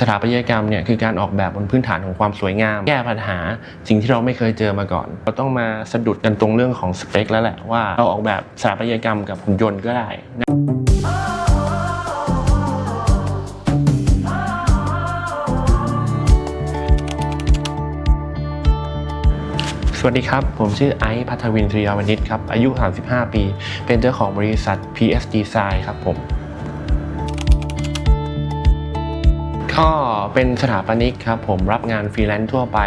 สถาปัตยกรรมเนี่ยคือการออกแบบบนพื้นฐานของความสวยงาม แก้ปัญหาสิ่งที่เราไม่เคยเจอมาก่อน เราต้องมาสะดุดกันตรงเรื่องของสเปคแล้วแหละว่าเราออกแบบสถาปัตยกรรมกับหุ่นยนต์ก็ได้นะสวัสดีครับ ผมชื่อไอซ์พัทวินทรียาวณิชครับ อายุ 35 ปี เป็นเจ้าของบริษัท PS Design ครับผม ก็เป็นสถาปนิกครับผมรับงานฟรีแลนซ์ทั่วไป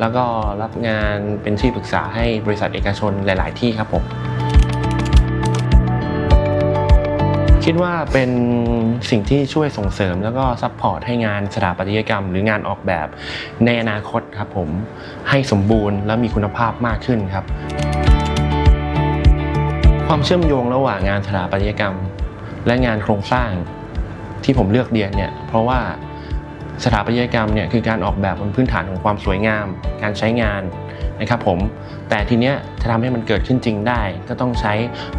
แล้วก็รับงานเป็นที่ปรึกษาให้บริษัทเอกชนหลาย ๆ ที่ครับผม คิดว่าเป็นสิ่งที่ช่วยส่งเสริมแล้วก็ซัพพอร์ตให้งานสถาปัตยกรรม หรืองานออกแบบในอนาคตครับผมให้สมบูรณ์และมีคุณภาพมากขึ้นครับ ความเชื่อมโยงระหว่างงานสถาปัตยกรรม และงานโครงสร้างที่ผมเลือกเรียนเนี่ย เพราะว่า สถาปัตยกรรมเนี่ยคือการออกแบบบนพื้นฐานของความสวยงาม การใช้งานนะครับผม แต่ทีเนี้ยจะทำให้มันเกิดขึ้นจริงได้ ก็ต้องใช้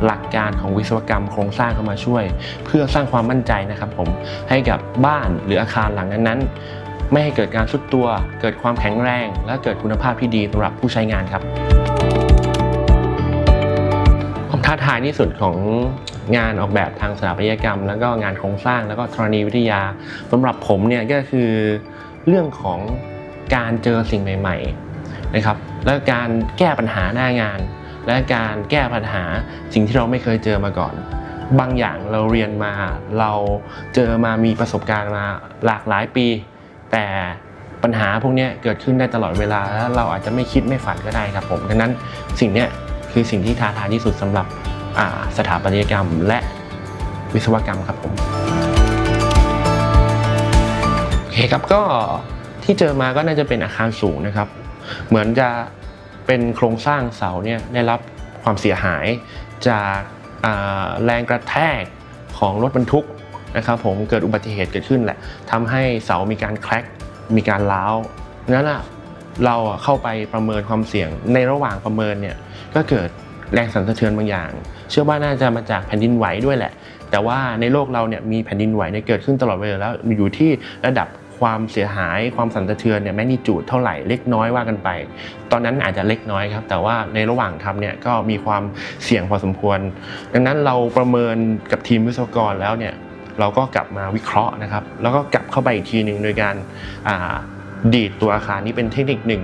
หลักการของวิศวกรรมโครงสร้างเข้ามาช่วย เพื่อสร้างความมั่นใจนะครับผมให้กับบ้านหรืออาคารหลังนั้นๆ ไม่ให้เกิดการทรุดตัว เกิดความแข็งแรง และเกิดคุณภาพที่ดีสำหรับผู้ใช้งานครับ ท้าทายที่สุดของงานออกแบบทางสถาปัตยกรรม แล้วก็งานโครงสร้างแล้วก็ธรณีวิทยาสำหรับผมเนี่ยก็คือเรื่องของการเจอสิ่งใหม่ๆนะครับและการแก้ปัญหาหน้างาน และการแก้ปัญหาสิ่งที่เราไม่เคยเจอมาก่อน บางอย่างเราเรียนมาเราเจอมามีประสบการณ์มาหลากหลายปี แต่ปัญหาพวกนี้เกิดขึ้นได้ตลอดเวลาแล้วเราอาจจะไม่คิดไม่ฝันก็ได้ครับผมดังนั้นสิ่งนี้ คือสิ่งที่ท้าทายที่สุดสำหรับสถาปัตยกรรม และวิศวกรรมครับผมโอเคครับก็ที่เจอมาก็น่าจะเป็นอาคารสูงนะครับ เหมือนจะเป็นโครงสร้างเสาเนี่ยได้รับความเสียหายจากแรงกระแทกของรถบรรทุกนะครับผมเกิดอุบัติเหตุเกิดขึ้นแหละทำให้เสามีการแครกมีการร้าวนั้นอะ เราเข้าไปประเมินความเสี่ยง ในระหว่างประเมินเนี่ยก็เกิดแรงสั่นสะเทือนบางอย่าง เชื่อว่าน่าจะมาจากแผ่นดินไหวด้วยแหละ แต่ว่าในโลกเราเนี่ยมีแผ่นดินไหวเนี่ยเกิดขึ้นตลอดเวลาแล้วอยู่ที่ระดับความเสียหายความสั่นสะเทือนเนี่ยแมกนิจูดเท่าไหร่เล็กน้อยว่ากันไป ตอนนั้นอาจจะเล็กน้อยครับ แต่ว่าในระหว่างทำเนี่ยก็มีความเสี่ยงพอสมควร ดังนั้นเราประเมินกับทีมวิศวกรแล้วเนี่ยเราก็กลับมาวิเคราะห์นะครับ แล้วก็กลับเข้าไปอีกทีหนึ่งโดยการ ดีดตัวอาคารนี้เป็นเทคนิคหนึ่ง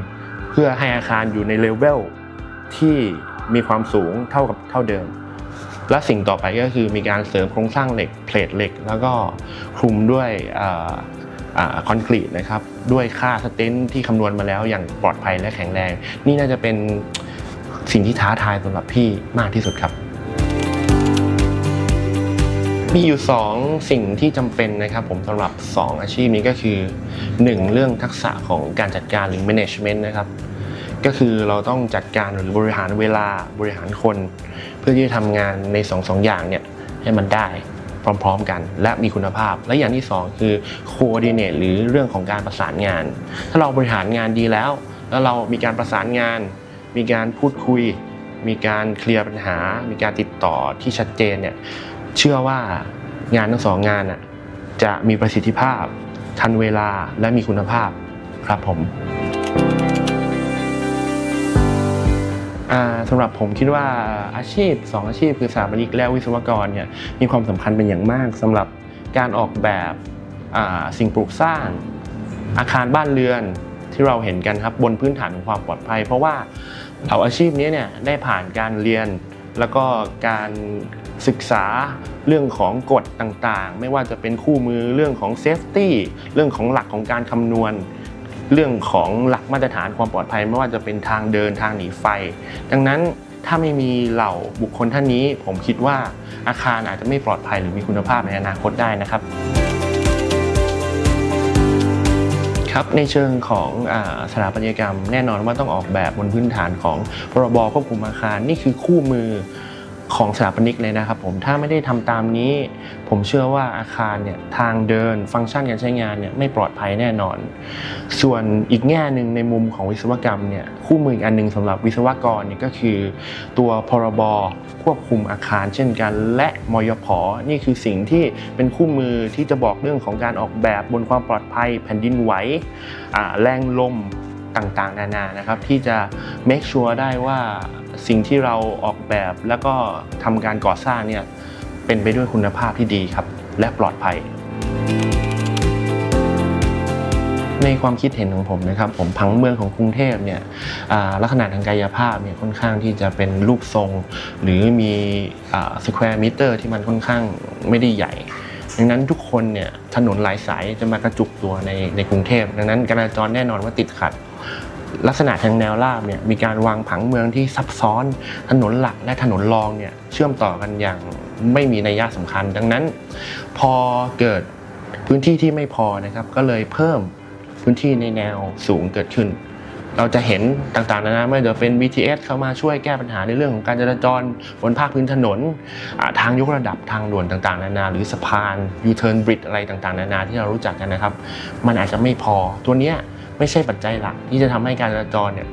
เพื่อให้อาคารอยู่ในเลเวลที่มีความสูงเท่ากับเท่าเดิม และสิ่งต่อไปก็คือมีการเสริมโครงสร้างเหล็กเพลทเหล็ก แล้วก็คลุมด้วยคอนกรีตนะครับด้วยค่าสเตนที่คำนวณมาแล้วอย่างปลอดภัยและแข็งแรง นี่น่าจะเป็นสิ่งที่ท้าทายสำหรับพี่มากที่สุดครับ มีอยู่ 2 สิ่งที่จำเป็นนะครับผมสำหรับ 2 อาชีพนี้ก็คือ 1 เรื่องทักษะของการจัดการหรือ management นะครับ ก็คือเราต้องจัดการหรือบริหารเวลาบริหารคน เพื่อที่จะทำงานใน2อสอย่างเนี่ยให้มันได้พร้อมๆกัน และมีคุณภาพ และอย่างที่ 2 คือ coordinate หรือเรื่องของการประสานงาน ถ้าเราบริหารงานดีแล้ว แล้วเรามีการประสานงาน มีการพูดคุย มีการเคลียร์ปัญหา มีการติดต่อที่ชัดเจนเนี่ย เชื่อว่างานทั้งสองงานจะมีประสิทธิภาพ ทันเวลาและมีคุณภาพครับผมสำหรับผมคิดว่าอาชีพ 2 อาชีพ คือสถาปนิกและวิศวกรเนี่ยมีความสำคัญเป็นอย่างมากสำหรับการออกแบบสิ่งปลูกสร้าง อาคารบ้านเรือนที่เราเห็นกันครับบนพื้นฐานของความปลอดภัย เพราะว่าเหล่าอาชีพนี้เนี่ยได้ผ่านการเรียนแล้วก็การ ศึกษาเรื่องของกฎต่างๆ ไม่ว่าจะเป็นคู่มือเรื่องของเซฟตี้เรื่องของหลักของการคำนวณ เรื่องของหลักมาตรฐานความปลอดภัย ไม่ว่าจะเป็นทางเดินทางหนีไฟ ดังนั้นถ้าไม่มีเหล่าบุคคลท่านนี้ ผมคิดว่าอาคารอาจจะไม่ปลอดภัยหรือมีคุณภาพในอนาคตได้นะครับครับในเชิงของอาสถาปัตยกรรมแน่นอนว่าต้องออกแบบบนพื้นฐานของพรบควบคุมอาคารนี่คือคู่มือ ของสถาปนิกเลยนะครับผมถ้าไม่ได้ทำตามนี้ ผมเชื่อว่าอาคารเนี่ยทางเดินฟังก์ชันการใช้งานเนี่ยไม่ปลอดภัยแน่นอน ส่วนอีกแง่หนึ่งในมุมของวิศวกรรมเนี่ยคู่มืออีกอันหนึ่งสำหรับวิศวกรเนี่ยก็คือ ตัวพรบควบคุมอาคาร เช่นกัน และมยพนี่คือสิ่งที่เป็นคู่มือที่จะบอกเรื่องของการออกแบบบนความปลอดภัย แผ่นดินไหวแรงลม ต่างๆ นานานะครับ ที่จะ make sure ได้ว่าสิ่งที่เราออกแบบแล้วก็ทำการก่อสร้างเนี่ยเป็นไปด้วยคุณภาพที่ดีครับ และปลอดภัย ในความคิดเห็นของผมนะครับ ผมผังเมืองของกรุงเทพเนี่ยลักษณะทางกายภาพเนี่ยค่อนข้างที่จะเป็นรูปทรง หรือมีสแควร์มิเตอร์ที่มันค่อนข้างไม่ได้ใหญ่ดังนั้นทุกคนเนี่ยถนนหลายสายจะมากระจุกตัวในในกรุงเทพดังนั้นการจราจรแน่นอนว่าติดขัด ลักษณะทางแนวราบเนี่ยมีการวางผังเมืองที่ซับซ้อนถนนหลักและถนนรองเนี่ยเชื่อมต่อกันอย่างไม่มีนัยยะสำคัญ ดังนั้น พอเกิดพื้นที่ที่ไม่พอนะครับ ก็เลยเพิ่มพื้นที่ในแนวสูงเกิดขึ้น เราจะเห็นต่างๆนานาไม่ว่าจะเป็น BTS เข้ามาช่วยแก้ปัญหาในเรื่องของการจราจรบนภาคพื้นถนน ทางยกระดับทางด่วนต่างๆ นานา หรือสะพาน U-turn bridge อะไรต่างๆ นานาที่เรารู้จักกันนะครับ มันอาจจะไม่พอตัวเนี้ย ไม่ใช่ปัจจัยหลักที่จะทำให้การจราจรเนี่ย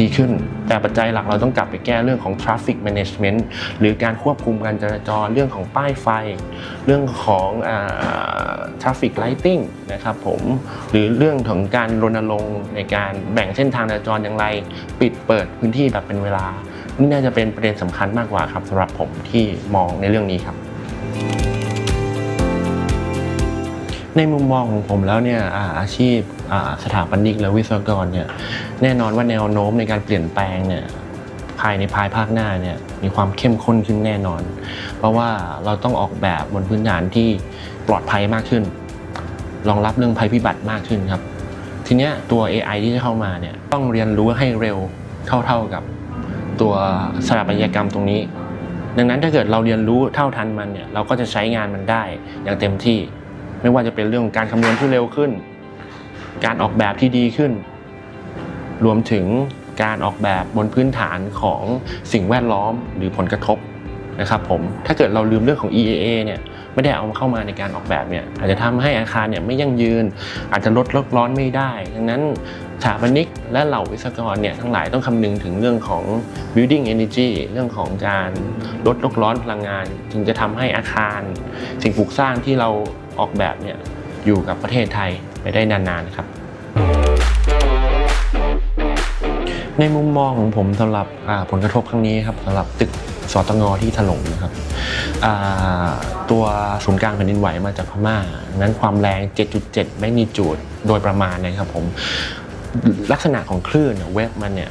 ดีขึ้น แต่ปัจจัยหลักเราต้องกลับไปแก้เรื่องของ traffic management หรือการควบคุมการจราจรเรื่องของป้ายไฟ เรื่องของอ traffic lighting นะครับผมหรือเรื่องของการรณรงค์ในการแบ่งเส้นทางจราจรอย่างไร ปิดเปิดพื้นที่แบบเป็นเวลา นี่น่าจะเป็นประเด็นสำคัญมากกว่าครับสำหรับผมที่มองในเรื่องนี้ครับ ในมุมมองของผมแล้วเนี่ยอาชีพสถาปนิกและวิศวกรเนี่ยแน่นอนว่าแนวโน้มในการเปลี่ยนแปลงเนี่ยภายในภายภาคหน้าเนี่ยมีความเข้มข้นขึ้นแน่นอน เพราะว่าเราต้องออกแบบบนพื้นฐานที่ปลอดภัยมากขึ้น รองรับเรื่องภัยพิบัติมากขึ้นครับ ทีเนี้ยตัว AI ที่จะเข้ามาเนี่ยต้องเรียนรู้ให้เร็วเท่าๆกับตัวสถาปัตยกรรมตรงนี้ ดังนั้นถ้าเกิดเราเรียนรู้เท่าทันมันเนี่ยเราก็จะใช้งานมันได้อย่างเต็มที่ ไม่ว่าจะเป็นเรื่องของการคำนวณที่เร็วขึ้น การออกแบบที่ดีขึ้น รวมถึงการออกแบบบนพื้นฐานของสิ่งแวดล้อมหรือผลกระทบนะครับผมถ้าเกิดเราลืมเรื่องของ EAA เนี่ยไม่ได้เอาเข้ามาในการออกแบบเนี่ยอาจจะทำให้อาคารเนี่ยไม่ยั่งยืน อาจจะลดโลกร้อนไม่ได้ ดังนั้นสถาปนิกและเหล่าวิศวกรเนี่ยทั้งหลายต้องคำนึงถึงเรื่องของ building energy เรื่องของการลดโลกร้อนพลังงาน จึงจะทำให้อาคาร สิ่งปลูกสร้างที่เรา ออกแบบเนี่ยอยู่กับประเทศไทยไปได้นานๆครับ ในมุมมองของผมสำหรับผลกระทบครั้งนี้ครับสำหรับตึกสตงที่ถล่มนะครับตัวศูนย์กลางแผ่นดินไหวมาจากพม่านั้นความแรง 7.7 แมกนิจูดโดยประมาณนะครับผมลักษณะของคลื่นเนี่ยเวฟมันเนี่ย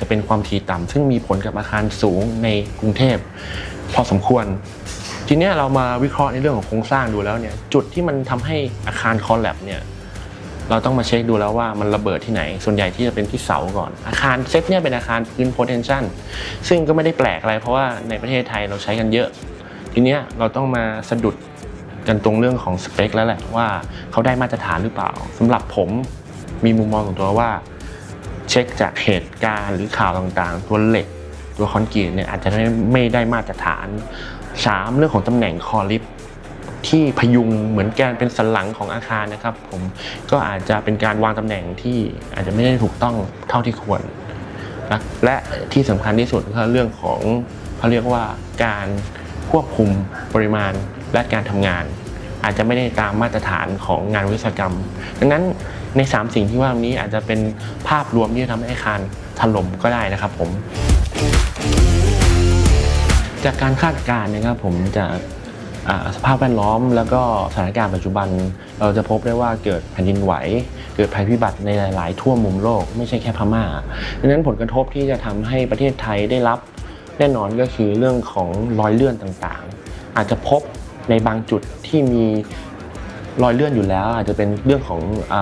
จะเป็นความถี่ต่ำซึ่งมีผลกับอาคารสูงในกรุงเทพพอสมควร ทีเนี้ยเรามาวิเคราะห์ในเรื่องของโครงสร้างดูแล้วเนี่ยจุดที่มันทำให้อาคารคอลแลบเนี่ยเราต้องมาเช็คดูแล้วว่ามันระเบิดที่ไหน ส่วนใหญ่ที่จะเป็นที่เสาก่อน อาคารเซตเนี่ยเป็นอาคารพื้น potential ซึ่งก็ไม่ได้แปลกอะไร เพราะว่าในประเทศไทยเราใช้กันเยอะ ทีเนี้ยเราต้องมาสะดุดกันตรงเรื่องของสเปคแล้วแหละว่าเขาได้มาตรฐานหรือเปล่าสำหรับผมมีมุมมองของตัวว่า เช็คจากเหตุการณ์หรือข่าวต่างๆ ตัวเหล็ก ตัวคอนกรีตเนี่ยอาจจะไม่ได้มาตรฐาน 3 เรื่องของตำแหน่งคอลิฟที่พยุงเหมือนแการเป็นสันหลังของอาคารนะครับ ผมก็อาจจะเป็นการวางตำแหน่งที่อาจจะไม่ได้ถูกต้องเท่าที่ควรนะและที่สำคัญที่สุดก็คือเรื่องของเขาเรียกว่าการควบคุมปริมาณและการทำงาน อาจจะไม่ได้ตามมาตรฐานของงานวิศวกรรม ดังนั้นใน 3 สิ่งที่ว่านี้อาจจะเป็นภาพรวมที่จะทำให้อาคารถล่มก็ได้นะครับผม จากการคาดการณ์นะครับผมจากสภาพแวดล้อมแล้วก็สถานการณ์ปัจจุบัน เราจะพบได้ว่าเกิดแผ่นดินไหว เกิดภัยพิบัติในหลาย ๆ ทั่วมุมโลกไม่ใช่แค่พม่าดังนั้นผลกระทบที่จะทำให้ประเทศไทยได้รับแน่นอนก็คือเรื่องของรอยเลื่อนต่างๆ อาจจะพบในบางจุดที่มีรอยเลื่อนอยู่แล้ว อาจจะเป็นเรื่องของอ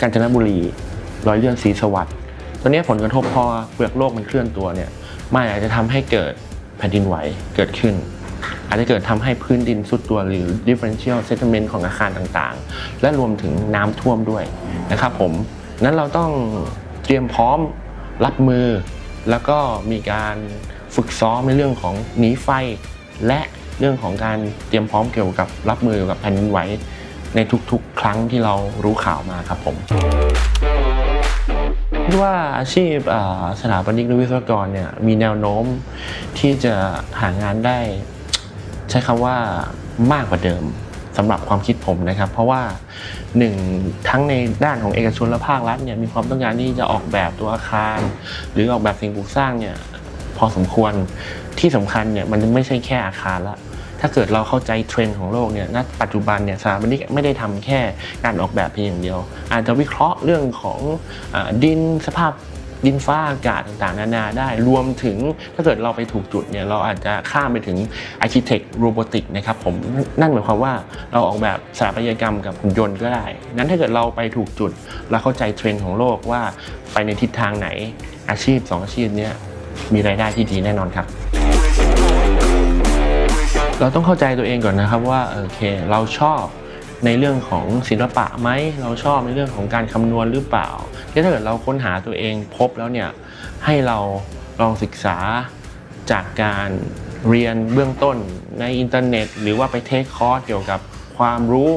กาญจนบุรีรอยเลื่อนศรีสวัสด์ตัวนี้ผลกระทบพอเปลือกโลกมันเคลื่อนตัวเนี่ยมันอาจจะทำให้เกิด แผ่นดินไหวเกิดขึ้น อาจจะเกิดทำให้พื้นดินสุดตัวหรือ differential settlement ของอาคารต่างๆ และรวมถึงน้ำท่วมด้วยนะครับผมนั้นเราต้องเตรียมพร้อมรับมือ แล้วก็มีการฝึกซ้อมในเรื่องของหนีไฟ และเรื่องของการเตรียมพร้อมเกี่ยวกับรับมือกับแผ่นดินไหวในทุกๆ ครั้งที่เรารู้ข่าวมาครับผม ดว่าอาชีพสถาปนิกหรือวิศวกรเนี่ยมีแนวโน้มที่จะหางานได้ ใช้คำว่ามากกว่าเดิมสำหรับความคิดผมนะครับ เพราะว่าหนึ่งทั้งในด้านของเอกชนและภาครัฐเนี่ยมีความต้องการที่จะออกแบบตัวอาคาร หรือออกแบบสิ่งปลูกสร้างเนี่ยพอสมควรที่สำคัญเนี่ยมันไม่ใช่แค่อาคารละ ถ้าเกิดเราเข้าใจเทรนด์ของโลกเนี่ยณปัจจุบันเนี่ยสถาปนิกไม่ได้ทำแค่การออกแบบเพียงอย่างเดียว อาจจะวิเคราะห์เรื่องของอดินสภาพดินฟ้าอากาศต่างๆ นานาได้รวมถึงถ้าเกิดเราไปถูกจุดเนี่ยเราอาจจะข้ามไปถึง Architect Robotic นะครับผมนั่นหมายความว่าเราออกแบบสถาปัตยกรรมกับหุ่นยนต์ก็ได้งั้นถ้าเกิดเราไปถูกจุด เราเข้าใจเทรนด์ของโลกว่าไปในทิศทางไหนอาชีพ 2 อาชีพนี้มีรายได้ที่ดีแน่นอนครับ เราต้องเข้าใจตัวเองก่อนนะครับว่าโอเคเราชอบในเรื่องของศิลปะไหมเราชอบในเรื่องของการคำนวณหรือเปล่าถ้าเกิดเราค้นหาตัวเองพบแล้วเนี่ยให้เราลองศึกษาจากการเรียนเบื้องต้นในอินเทอร์เน็ต หรือว่าไปเทคคอร์สเกี่ยวกับความรู้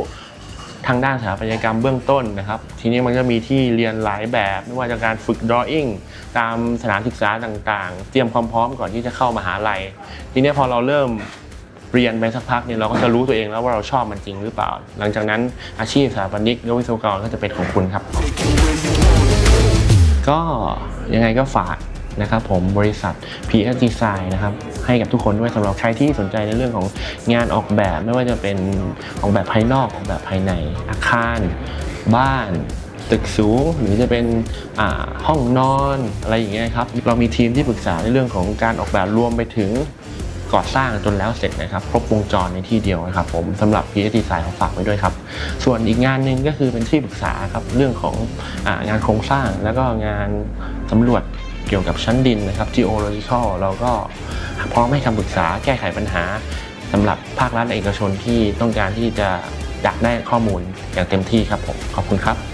ทางด้านสถาปัตยกรรมเบื้องต้นนะครับ ทีนี้มันก็มีที่เรียนหลายแบบไม่ว่าจะการฝึก drawing ตามสถานศึกษาต่างๆ เตรียมความพร้อมก่อนที่จะเข้ามหาลัย ทีนี้พอเราเริ่ม เรียนไปสักพักเนี่ยเราก็จะรู้ตัวเองแล้วว่าเราชอบมันจริงหรือเปล่า หลังจากนั้นอาชีพสถาปนิกหรือวิศวกรก็จะเป็นของคุณครับ ก็ยังไงก็ฝากนะครับผมบริษัท PS Design นะครับให้กับทุกคนด้วยสำหรับใครที่สนใจในเรื่องของงานออกแบบไม่ว่าจะเป็นออกแบบภายนอกออกแบบภายในอาคาร บ้านตึกสูงหรือจะเป็นห้องนอนอะไรอย่างเงี้ยครับ เรามีทีมที่ปรึกษาในเรื่องของการออกแบบรวมไปถึง ก่อสร้างจนแล้วเสร็จนะครับครบวงจรในที่เดียวนะครับผมสำหรับ PS Design ของฝากไว้ด้วยครับ ส่วนอีกงานหนึ่งก็คือเป็นที่ปรึกษาครับเรื่องขององานโครงสร้างแล้วก็งานสำรวจเกี่ยวกับชั้นดินนะครับ geological เราก็พร้อมให้คำปรึกษาแก้ไขปัญหาสำหรับภาครัฐและเอกชนที่ต้องการที่จะอยากได้ข้อมูลอย่างเต็มที่ครับผมขอบคุณครับ